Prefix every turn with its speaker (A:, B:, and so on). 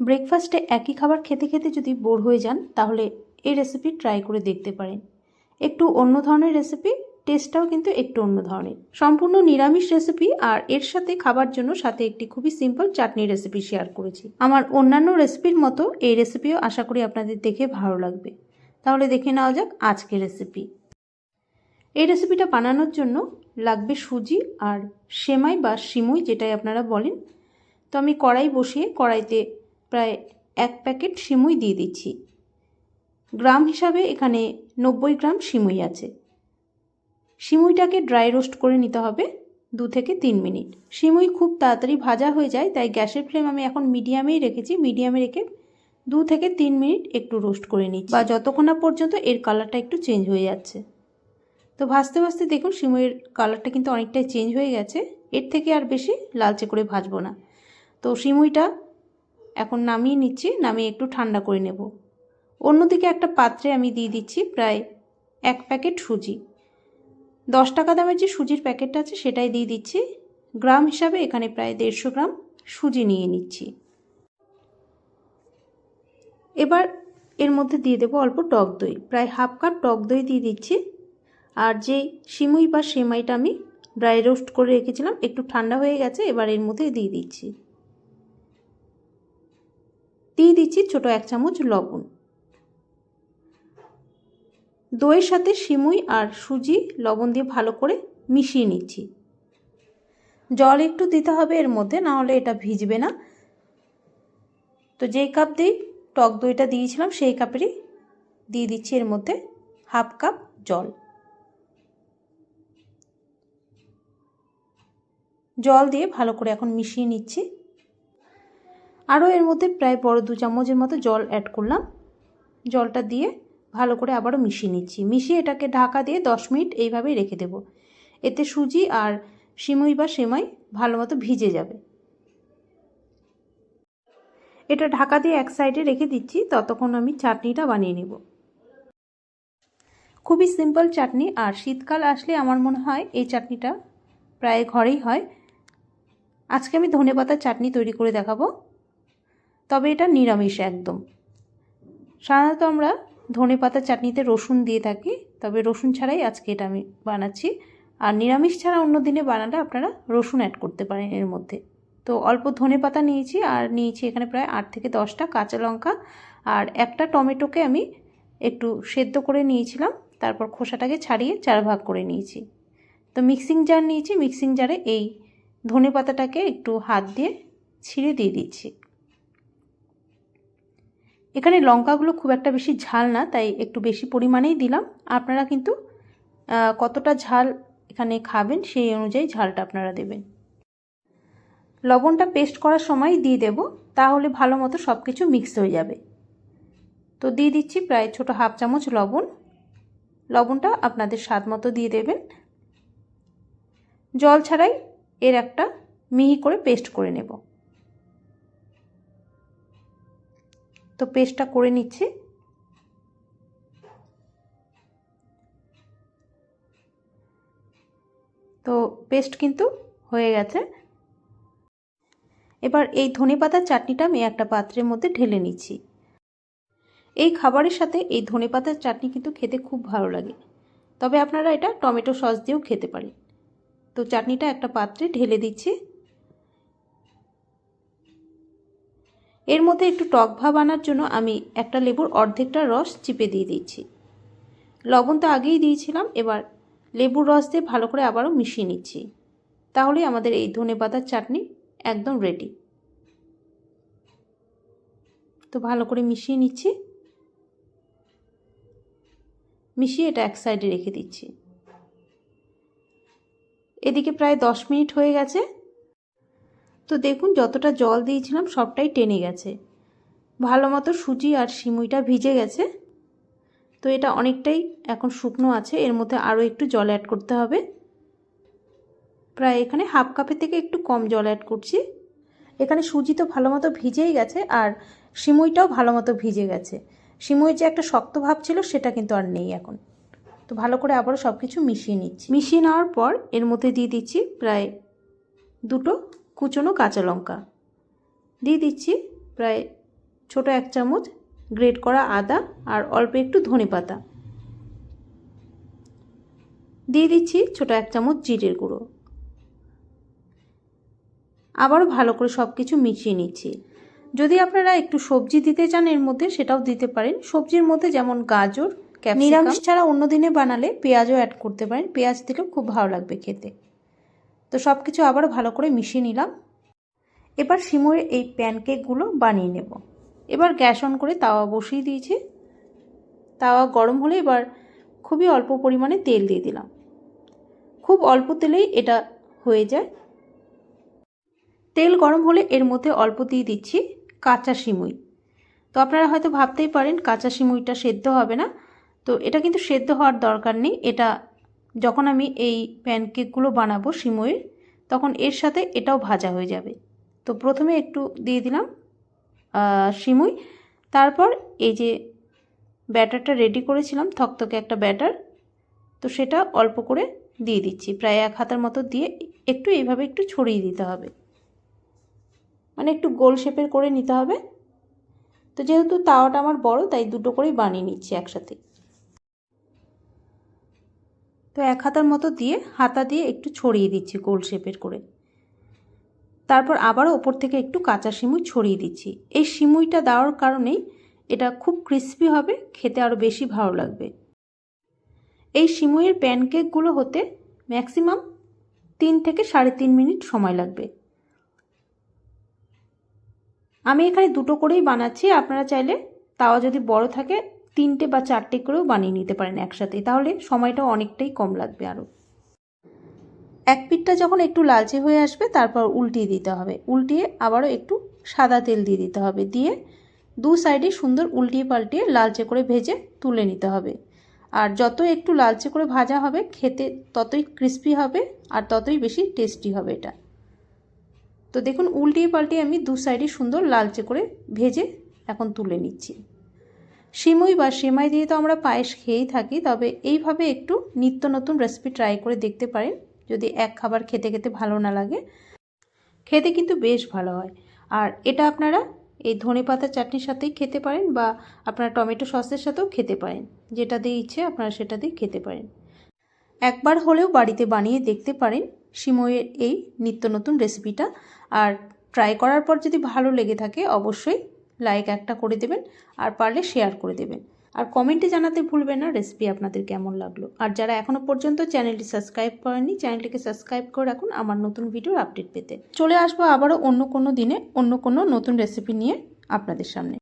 A: ব্রেকফাস্টে একই খাবার খেতে খেতে যদি বোর হয়ে যান, তাহলে এই রেসিপি ট্রাই করে দেখতে পারেন। একটু অন্য ধরনের রেসিপি টেস্টটাও কিন্তু একটু অন্য ধরনের। সম্পূর্ণ নিরামিষ রেসিপি আর এর সাথে খাবার জন্য সাথে একটি খুবই সিম্পল চাটনি রেসিপি শেয়ার করেছি। আমার অন্যান্য রেসিপির মতো এই রেসিপিও আশা করি আপনাদের দেখে ভালো লাগবে। তাহলে দেখে নেওয়া যাক আজকের রেসিপি এই রেসিপিটা বানানোর জন্য লাগবে সুজি আর সেমাই বা সিমুই যেটাই আপনারা বলেন। তো আমি কড়াই বসিয়ে কড়াইতে প্রায় এক প্যাকেট সিমুই দিয়ে দিচ্ছি। গ্রাম হিসাবে এখানে নব্বই গ্রাম সিমুই আছে। সিমুইটাকে ড্রাই রোস্ট করে নিতে হবে দু থেকে তিন মিনিট। সিমুই খুব তাড়াতাড়ি ভাজা হয়ে যায়, তাই গ্যাসের ফ্লেম আমি এখন মিডিয়ামেই রেখেছি। মিডিয়ামে রেখে দু থেকে তিন মিনিট একটু রোস্ট করে নিচ্ছি। বা যতক্ষণ না পর্যন্ত এর কালারটা একটু চেঞ্জ হয়ে যাচ্ছে। তো ভাজতে ভাজতে দেখুন, সিমুইয়ের কালারটা কিন্তু অনেকটাই চেঞ্জ হয়ে গেছে। এর থেকে আর বেশি লালচে করে ভাজবো না। তো সিমুইটা এখন নামিয়ে নিচ্ছি, নামিয়ে একটু ঠান্ডা করে নেব। অন্যদিকে একটা পাত্রে আমি দিয়ে দিচ্ছি প্রায় এক প্যাকেট সুজি। দশ টাকা দামের যে সুজির প্যাকেটটা আছে সেটাই দিয়ে দিচ্ছি। গ্রাম হিসাবে এখানে প্রায় দেড়শো গ্রাম সুজি নিয়ে নিচ্ছি। এবার এর মধ্যে দিয়ে দেবো অল্প টক দই। প্রায় হাফ কাপ টক দই দিয়ে দিচ্ছি। আর যেই সিমুই বা সেমাইটা আমি ড্রাই রোস্ট করে রেখেছিলাম, একটু ঠান্ডা হয়ে গেছে, এবার এর মধ্যে দিয়ে দিচ্ছি দিয়ে দিচ্ছি ছোট এক চামচ লবণ। দইয়ের সাথে সিমুই আর সুজি লবণ দিয়ে ভালো করে মিশিয়ে নিচ্ছি। জল একটু দিতে হবে এর মধ্যে, না হলে এটা ভিজবে না। তো যেই কাপ দিই টক দইটা দিয়েছিলাম, সেই কাপেরই দিয়ে দিচ্ছি এর মধ্যে হাফ কাপ জল। জল দিয়ে ভালো করে এখন মিশিয়ে নিচ্ছি। আরও এর মধ্যে প্রায় বড় দু চামচের মতো জল অ্যাড করলাম। জলটা দিয়ে ভালো করে আবারও মিশিয়ে নিচ্ছি। মিশিয়ে এটাকে ঢাকা দিয়ে দশ মিনিট এইভাবেই রেখে দেব। এতে সুজি আর সিমুই বা সেমাই ভালো মতো ভিজে যাবে। এটা ঢাকা দিয়ে এক সাইডে রেখে দিচ্ছি। ততক্ষণ আমি চাটনিটা বানিয়ে নেব। খুবই সিম্পল চাটনি। আর শীতকাল আসলে আমার মনে হয় এই চাটনিটা প্রায় ঘরেই হয়। আজকে আমি ধনে পাতার চাটনি তৈরি করে দেখাবো। তবে এটা নিরামিষ একদম। সাধারণত আমরা ধনে পাতার চাটনিতে রসুন দিয়ে থাকি, তবে রসুন ছাড়াই আজকে এটা আমি বানাচ্ছি। আর নিরামিষ ছাড়া অন্য দিনে বানালে আপনারা রসুন অ্যাড করতে পারেন এর মধ্যে। তো অল্প ধনে পাতা নিয়েছি, আর নিয়েছি এখানে প্রায় আট থেকে দশটা কাঁচা লঙ্কা। আর একটা টমেটোকে আমি একটু সেদ্ধ করে নিয়েছিলাম, তারপর খোসাটাকে ছাড়িয়ে চার ভাগ করে নিয়েছি। তো মিক্সিং জার নিয়েছি মিক্সিং জারে এই ধনে পাতাটাকে একটু হাত দিয়ে ছিঁড়ে দিয়ে দিচ্ছি। এখানে লঙ্কাগুলো খুব একটা বেশি ঝাল না, তাই একটু বেশি পরিমাণেই দিলাম। আপনারা কিন্তু কতটা ঝাল এখানে খাবেন সেই অনুযায়ী ঝালটা আপনারা দেবেন। লবণটা পেস্ট করার সময় দিয়ে দেব, তাহলে ভালো মতো সব কিছু মিক্স হয়ে যাবে। তো দিয়ে দিচ্ছি প্রায় ছোট হাফ চামচ লবণ। লবণটা আপনাদের স্বাদ মতো দিয়ে দেবেন। জল ছাড়াই এর একটা মিহি করে পেস্ট করে নেব। তো পেস্টটা করে নিচ্ছি। তো পেস্ট কিন্তু হয়ে গেছে। এবার এই ধনে পাতার চাটনিটা আমি একটা পাত্রের মধ্যে ঢেলে নিচ্ছি। এই খাবারের সাথে এই ধনে পাতার চাটনি কিন্তু খেতে খুব ভালো লাগে। তবে আপনারা এটা টমেটো সস দিয়েও খেতে পারেন। তো চাটনিটা একটা পাত্রে ঢেলে দিচ্ছি। এর মধ্যে একটু টক ভাব আনার জন্য আমি একটা লেবুর অর্ধেকটা রস চিপে দিয়ে দিচ্ছি লবণ তো আগেই দিয়েছিলাম, এবার লেবুর রস দিয়ে ভালো করে আবারও মিশিয়ে নিচ্ছি। তাহলেই আমাদের এই ধনে পাতার চাটনি একদম রেডি তো ভালো করে মিশিয়ে নিচ্ছি। মিশিয়ে এটা এক সাইডে রেখে দিচ্ছি। এদিকে প্রায় দশ মিনিট হয়ে গেছে। তো দেখুন, যতটা জল দিয়েছিলাম সবটাই টেনে গেছে। ভালো মতো সুজি আর সিমুইটা ভিজে গেছে। তো এটা অনেকটাই এখন শুকনো আছে, এর মধ্যে আরও একটু জল অ্যাড করতে হবে। প্রায় এখানে হাফ কাপের থেকে একটু কম জল অ্যাড করছি। এখানে সুজি তো ভালো মতো ভিজেই গেছে আর সিমুইটাও ভালো মতো ভিজে গেছে। সিমুইয়ের যে একটা শক্ত ভাব ছিল সেটা কিন্তু আর নেই এখন। তো ভালো করে আবারও সব কিছু মিশিয়ে নিচ্ছি। মিশিয়ে নেওয়ার পর এর মধ্যে দিয়ে দিচ্ছি প্রায় দুটো কুচনো কাঁচা লঙ্কা। দিয়ে দিচ্ছি প্রায় ছোট এক চামচ গ্রেট করা আদা আর অল্প একটু ধনে পাতা। দিয়ে দিচ্ছি ছোট এক চামচ জিরের গুঁড়ো। আবারও ভালো করে সব কিছু মিশিয়ে নিচ্ছি। যদি আপনারা একটু সবজি দিতে চান এর মধ্যে, সেটাও দিতে পারেন। সবজির মধ্যে যেমন গাজর নিরামিষ ছাড়া অন্য দিনে বানালে পেঁয়াজও অ্যাড করতে পারেন। পেঁয়াজ দিলেও খুব ভালো লাগবে খেতে। তো সব কিছু আবারও ভালো করে মিশিয়ে নিলাম। এবার সিমুয়ের এই প্যানকেকগুলো বানিয়ে নেব। এবার গ্যাস অন করে তাওয়া বসিয়ে দিয়েছি। তাওয়া গরম হলে এবার খুবই অল্প পরিমাণে তেল দিয়ে দিলাম। খুব অল্প তেলেই এটা হয়ে যায়। তেল গরম হলে এর মধ্যে অল্প দিয়ে দিচ্ছি কাঁচা সিমুই। তো আপনারা হয়তো ভাবতেই পারেন, কাঁচা সিমুইটা সেদ্ধ হবে না। তো এটা কিন্তু সেদ্ধ হওয়ার দরকার নেই, এটা যখন আমি এই প্যানকেকগুলো বানাবো সিমুইয়ের তখন এর সাথে এটাও ভাজা হয়ে যাবে। তো প্রথমে একটু দিয়ে দিলাম সিমুই। তারপর এই যে ব্যাটারটা রেডি করেছিলাম, থকথকে একটা ব্যাটার, তো সেটা অল্প করে দিয়ে দিচ্ছি। প্রায় এক হাতের মতো দিয়ে একটু এইভাবে একটু ছড়িয়ে দিতে হবে। মানে একটু গোল শেপের করে নিতে হবে। তো যেহেতু তাওয়াটা আমার বড়, তাই দুটো করেই বানিয়ে নিচ্ছি একসাথে। তো এক হাতার মতো দিয়ে হাতা দিয়ে একটু ছড়িয়ে দিচ্ছি গোল শেপের করে। তারপর আবারও ওপর থেকে একটু কাঁচা সিমুই ছড়িয়ে দিচ্ছি। এই সিমুইটা দেওয়ার কারণেই এটা খুব ক্রিস্পি হবে, খেতে আরও বেশি ভালো লাগবে। এই সিমুইয়ের প্যানকেকগুলো হতে ম্যাক্সিমাম তিন থেকে সাড়ে তিন মিনিট সময় লাগবে। আমি এখানে দুটো করেই বানাচ্ছি, আপনারা চাইলে তাওয়া যদি বড় থাকে তিনটে বা চারটে করেও বানিয়ে নিতে পারেন একসাথে, তাহলে সময়টা অনেকটাই কম লাগবে আরও। এক পিঠটা যখন একটু লালচে হয়ে আসবে, তারপর উল্টিয়ে দিতে হবে। উল্টিয়ে আবারও একটু সাদা তেল দিয়ে দিতে হবে। দিয়ে দু সাইডে সুন্দর উল্টিয়ে পাল্টিয়ে লালচে করে ভেজে তুলে নিতে হবে। আর যত একটু লালচে করে ভাজা হবে, খেতে ততই ক্রিস্পি হবে আর ততই বেশি টেস্টি হবে এটা। তো দেখুন, উল্টিয়ে পাল্টিয়ে আমি দু সাইডে সুন্দর লালচে করে ভেজে এখন তুলে নিচ্ছি। সিমুই বা সেমাই দিয়ে তো আমরা পায়েস খেয়েই থাকি, তবে এইভাবে একটু নিত্য নতুন রেসিপি ট্রাই করে দেখতে পারেন, যদি এক খাবার খেতে খেতে ভালো না লাগে। খেতে কিন্তু বেশ ভালো হয়। আর এটা আপনারা এই ধনে পাতা চাটনির সাথেই খেতে পারেন বা আপনারা টমেটো সসের সাথেও খেতে পারেন। যেটা দিয়ে ইচ্ছে আপনারা সেটা দিয়ে খেতে পারেন। একবার হলেও বাড়িতে বানিয়ে দেখতে পারেন সিমইয়ের এই নিত্য নতুন রেসিপিটা আর ট্রাই করার পর যদি ভালো লেগে থাকে, অবশ্যই লাইক একটা করে দেবেন আর পারলে শেয়ার করে দেবেন। আর কমেন্টে জানাতে ভুলবেন না রেসিপি আপনাদের কেমন লাগল। আর যারা এখনও পর্যন্ত চ্যানেলটি সাবস্ক্রাইব করেনি চ্যানেলটিকে সাবস্ক্রাইব করে রাখুন আমার নতুন ভিডিওর আপডেট পেতে। চলে আসব আবারও অন্য কোনো দিনে, অন্য কোনো নতুন রেসিপি নিয়ে আপনাদের সামনে।